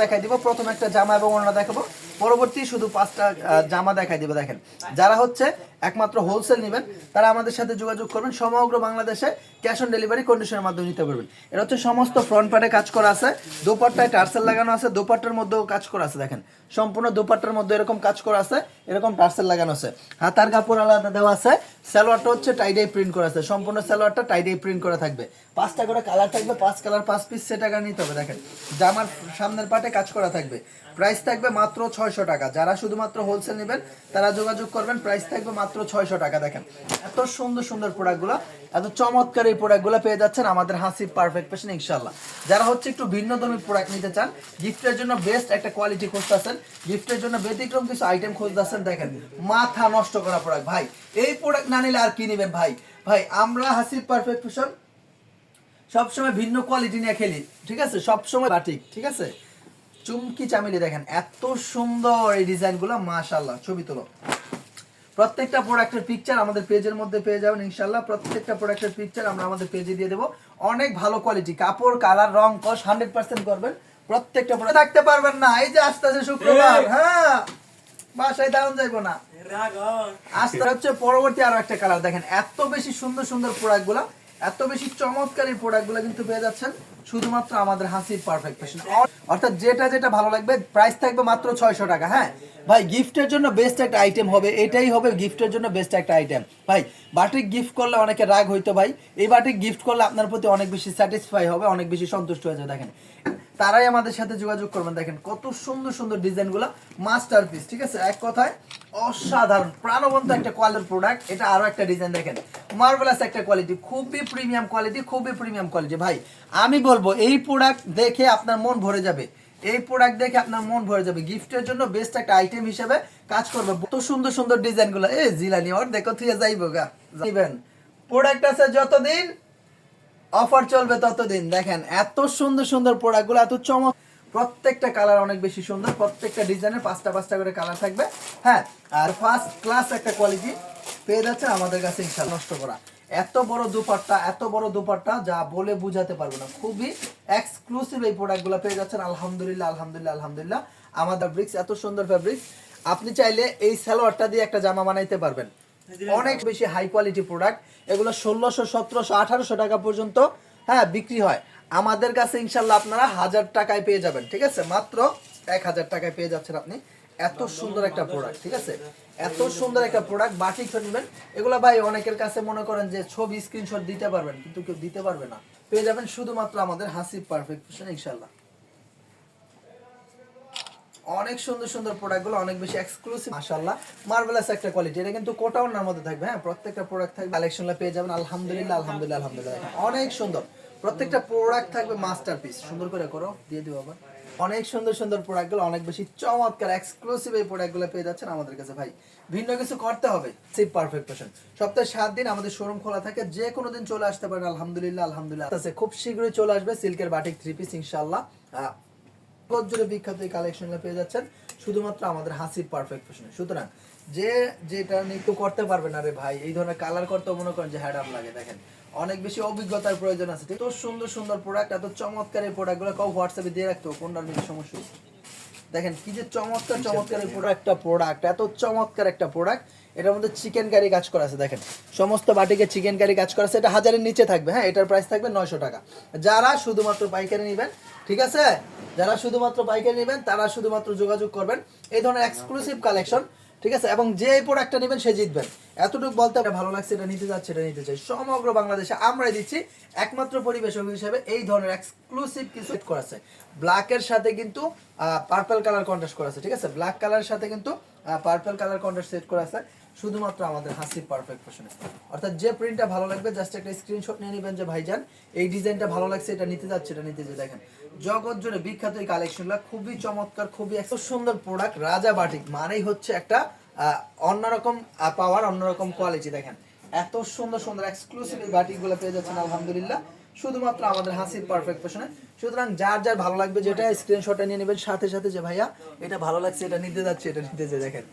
দেখাই দিব। প্রথম একটা জামা এবং অন্য দেখাবো। পরবর্তী শুধু পাঁচটা জামা দেখাই দিবে, দেখেন। যারা হচ্ছে একমাত্র হোলসেল নেবেন, তারা আমাদের সাথে যোগাযোগ করবেন, সমগ্র বাংলাদেশে ক্যাশ অন ডেলিভারি কন্ডিশনের মাধ্যমে নিতে পারবেন। এটা হচ্ছে সমস্ত ফ্রন্ট পার্টে কাজ করা আছে, দোপাট্টায় টার্সেল লাগানো আছে, দোপাট্টার মধ্যেও কাজ করা আছে, দেখেন। সম্পূর্ণ দোপাট্টার মধ্যে এরকম কাজ করা আছে, এরকম টার্সেল লাগানো আছে। হাতার কাপড় আলাদা দেওয়া আছে, সালোয়ারটা হচ্ছে টাইডাই প্রিন্ট করা আছে, সম্পূর্ণ সালোয়ারটা টাইডাই প্রিন্ট করা থাকবে। পাঁচটা করে কালার থাকবে, পাঁচ কালার পাঁচ পিস সে টাকা নিতে হবে, দেখেন। জামার সামনের পাটে কাজ করা থাকবে। প্রাইস থাকবে মাত্র ছয়শো টাকা। যারা শুধুমাত্র হোলসেল নেবেন, তারা যোগাযোগ করবেন প্রাইস থাকবে মাত্র ছয়শো টাকা। দেখেন, এত সুন্দর সুন্দর প্রোডাক্টগুলো, এত চমৎকার এই প্রোডাক্টগুলো পেয়ে যাচ্ছেন আমাদের হাসি পারফেক্ট পেশন ইনশাল্লাহ যারা হচ্ছে একটু ভিন্ন ধর্মী প্রোডাক্ট নিতে চান গিফটের জন্য বেস্ট একটা কোয়ালিটি খুঁজতেছেন গিফটের জন্য ব্যতিক্রম কিছু আইটেম খুঁজতেছেন, দেখেন, মাথা নষ্ট করা প্রোডাক্ট। ভাই, এই প্রোডাক্ট না নিলে আর কি নেবেন ভাই? ভাই, আমরা হাসি পারফেক্ট পেশন সবসময় ভিন্ন কোয়ালিটি নিয়ে খেলি, ঠিক আছে? সবসময় বাটিক ঠিক আছে? চুমকি চামেলি দেখেন এত সুন্দর এই ডিজাইনগুলো মাশাল্লাহ ছবি তোলো। প্রত্যেকটা প্রোডাক্টের পিকচার আমাদের পেজের মধ্যে পেয়ে যাবেন ইনশাল্লাহ প্রত্যেকটা প্রোডাক্টের পিকচার আমরা আমাদের পেজে দিয়ে দেবো। অনেক ভালো কোয়ালিটি কাপড় কালার রং কস হান্ড্রেড পার্সেন্ট করবেন। প্রত্যেকটা product- থাকতে পারবেন না এই যে আস্তে আস্তে শুক্রবার হ্যাঁ বাসায় দারুণ যাইবো না। আস্তে হচ্ছে পরবর্তী আরও একটা কালার দেখেন এত বেশি সুন্দর সুন্দর প্রোডাক্টগুলা এত বেশি চমৎকার প্রোডাক্টগুলা কিন্তু পেয়ে যাচ্ছেন। শুধুমাত্র আমাদের হাসির পারফেক্ট ফ্যাশন অর্থাৎ যেটা যেটা ভালো লাগবে প্রাইস থাকবে মাত্র ছয়শো টাকা হ্যাঁ? ভাই গিফটের জন্য বেস্ট একটা আইটেম হবে, এটাই হবে গিফটের জন্য বেস্ট একটা আইটেম ভাই বাটিক গিফট করলে অনেকে রাগ হইতো ভাই। এই বাটিক গিফট করলে আপনার প্রতি অনেক বেশি স্যাটিসফাই হবে, অনেক বেশি সন্তুষ্ট হয়ে যাবে, দেখেন। তারাই আমাদের সাথে যোগাযোগ করবেন, দেখেন। কত সুন্দর সুন্দর ডিজাইনগুলো মাস্টারপিস ঠিক আছে? এক কথায় অসাধারণ, প্রাণবন্ত একটা কোয়ালিটির প্রোডাক্ট এটা আরও একটা ডিজাইন দেখেন। মার্ভেলাস একটা কোয়ালিটি খুবই প্রিমিয়াম কোয়ালিটি খুবই প্রিমিয়াম কোয়ালিটি ভাই, আমি বলব, এই প্রোডাক্ট দেখে আপনার মন ভরে যাবে। এই প্রোডাক্ট দেখে আপনার মন ভরে যাবে। গিফটের জন্য বেস্ট একটা আইটেম হিসেবে কাজ করবে। কত সুন্দর সুন্দর ডিজাইনগুলো এই জিলানি ওর দেখো তুই যাইবো গা। যাইবেন। প্রোডাক্ট আছে যতদিন অফার চলবে ততদিন। দেখেন, এত সুন্দর সুন্দর প্রোডাক্টগুলো এত চমক প্রত্যেকটা কালার অনেক বেশি সুন্দর। প্রত্যেকটা ডিজাইনের পাঁচটা পাঁচটা করে কালার থাকবে। হ্যাঁ আর ফার্স্ট ক্লাস একটা কোয়ালিটি পেয়ে যাচ্ছে আমাদের কাছে ইনশাল্লাহ নষ্ট করা। এত বড় দুপাট্টা, এত বড় দুপাট্টা যা বলে বুঝাতে পারব না। খুবই এক্সক্লুসিভ এই প্রোডাক্টগুলো পেয়ে যাচ্ছেন। আলহামদুলিল্লাহ আলহামদুলিল্লাহ আলহামদুলিল্লাহ। আমাদের ফ্যাব্রিক্স এত সুন্দর ফ্যাব্রিক্স আপনি চাইলে এই সালোয়ারটা দিয়ে একটা জামা বানাইতে পারবেন। অনেক বেশি হাই কোয়ালিটি প্রোডাক্ট এগুলো ষোলোশো, সতেরোশো, আঠারোশো টাকা পর্যন্ত হ্যাঁ বিক্রি হয়। আমাদের কাছে ইনশাল্লাহ আপনারা হাজার টাকায় পেয়ে যাবেন। ঠিক আছে? মাত্র এক হাজার টাকায় পেয়ে যাচ্ছেন আপনি। এত সুন্দর একটা প্রোডাক্ট ঠিক আছে? এত সুন্দর একটা প্রোডাক্ট বাটিক নেবেন। এগুলো ভাই অনেকের কাছে মনে করেন যে ছবি স্ক্রিনশট দিতে পারবেন, কিন্তু কেউ দিতে পারবে না। পেয়ে যাবেন শুধুমাত্র আমাদের হাসি পারফেক্ট ইনশাল্লাহ অনেক সুন্দর সুন্দর প্রোডাক্টগুলো অনেক বেশি এক্সক্লুসিভ মাশাআল্লাহ। মার্ভেলাস একটা কোয়ালিটি এটা কিন্তু কোটা ওনার মধ্যে থাকবে হ্যাঁ? প্রত্যেকটা প্রোডাক্ট থাকবে কালেকশনটা পেয়ে যাবেন, আলহামদুলিল্লাহ আলহামদুলিল্লাহ আলহামদুলিল্লাহ। অনেক সুন্দর। প্রত্যেকটা প্রোডাক্ট থাকবে মাস্টারপিস সুন্দর করে করো, দিয়ে দিও আবার। অনেক সুন্দর সুন্দর প্রোডাক্টগুলো অনেক বেশি চমৎকার এক্সক্লুসিভ এই প্রোডাক্টগুলো পেয়ে যাচ্ছেন আমাদের কাছে ভাই। ভিন্ন কিছু করতে হবে। সিপ পারফেক্ট ফ্যাশন সপ্তাহে সাত দিন আমাদের শোরুম খোলা থাকে, যে কোনো দিন চলে আসতে পারেন, আলহামদুলিল্লাহ আলহামদুলিল্লাহ। আছে খুব শীঘ্রই চলে আসবে সিল্কের বাটিক থ্রি পিস ইনশাল্লাহ বিখ্যাত এই কালেকশনগুলো পেয়ে যাচ্ছেন। শুধুমাত্র আমাদের হাসির পারফেক্ট ফ্যাশনে সুতরাং যে যেটা নৃত্য করতে পারবে না রে ভাই, এই ধরনের কালার করতে মনে করেন যে হ্যাডার লাগে, দেখেন। অনেক বেশি অভিজ্ঞতার প্রয়োজন আছে। এত সুন্দর সুন্দর প্রোডাক্ট এত চমৎকার এই প্রোডাক্টগুলো কেউ হোয়াটসঅ্যাপে দিয়ে রাখতো কোনটার মধ্যে সমস্যা? দেখেন কি যে চমৎকার চমৎকার প্রোডাক্ট প্রোডাক্টটা প্রোডাক্ট এত চমৎকার একটা প্রোডাক্ট এটার মধ্যে চিকেন কারি কাজ করা আছে দেখেন। সমস্ত বাটিকে চিকেন কারি কাজ করা আছে। এটা হাজারের নিচে থাকবে হ্যাঁ? এটার প্রাইস থাকবে নয়শো টাকা। যারা শুধুমাত্র পাইকারি নেবেন ঠিক আছে? যারা শুধুমাত্র পাইকারি নেবেন তারা শুধুমাত্র যোগাযোগ করবেন। এই ধরনের এক্সক্লুসিভ কালেকশন ঠিক আছে? এবং যে প্রোডাক্টটা নেবেন সে জিতবেন। এতটুকু বলতে আপনার ভালো লাগছে, এটা নিতে যাচ্ছে এটা নিতে চাই। সমগ্র বাংলাদেশে আমরাই দিচ্ছি একমাত্র পরিবেশক হিসেবে এই ধরনের এক্সক্লুসিভ কিছু করা আছে। ব্ল্যাকের সাথে কিন্তু পার্পল কালার কন্ট্রাস্ট করা আছে, ঠিক আছে? ব্ল্যাক কালারের সাথে কিন্তু পার্পল কালার কন্ট্রাস্ট সেট করা আছে। শুধুমাত্র আমাদের হাসির পারফেক্ট ফ্যাশনে অর্থাৎ যে প্রিন্টটা ভালো লাগবে জাস্ট একটা স্ক্রিনশট নিয়ে নেবেন যে, ভাইজান, এই ডিজাইনটা ভালো লাগছে, এটা নিতে যাচ্ছে, এটা নিতে যে দেখেন, জগৎ জুড়ে বিখ্যাত এই কালেকশনগুলো খুবই চমৎকার, খুবই এত সুন্দর প্রোডাক্ট রাজা বাটিক, মানেই হচ্ছে একটা অন্যরকম পাওয়ার অন্যরকম কোয়ালিটি দেখেন, এত সুন্দর সুন্দর এক্সক্লুসিভ এই বাটিকগুলো পেয়ে যাচ্ছেন, আলহামদুলিল্লাহ। শুধুমাত্র আমাদের হাসির পারফেক্ট ফ্যাশনে সুতরাং যার যার ভালো লাগবে, যেটা স্ক্রিনশটটা নিয়ে নেবেন, সাথে সাথে যে, ভাইয়া, এটা ভালো লাগছে, এটা নিতে যাচ্ছে, এটা নিতে যে দেখেন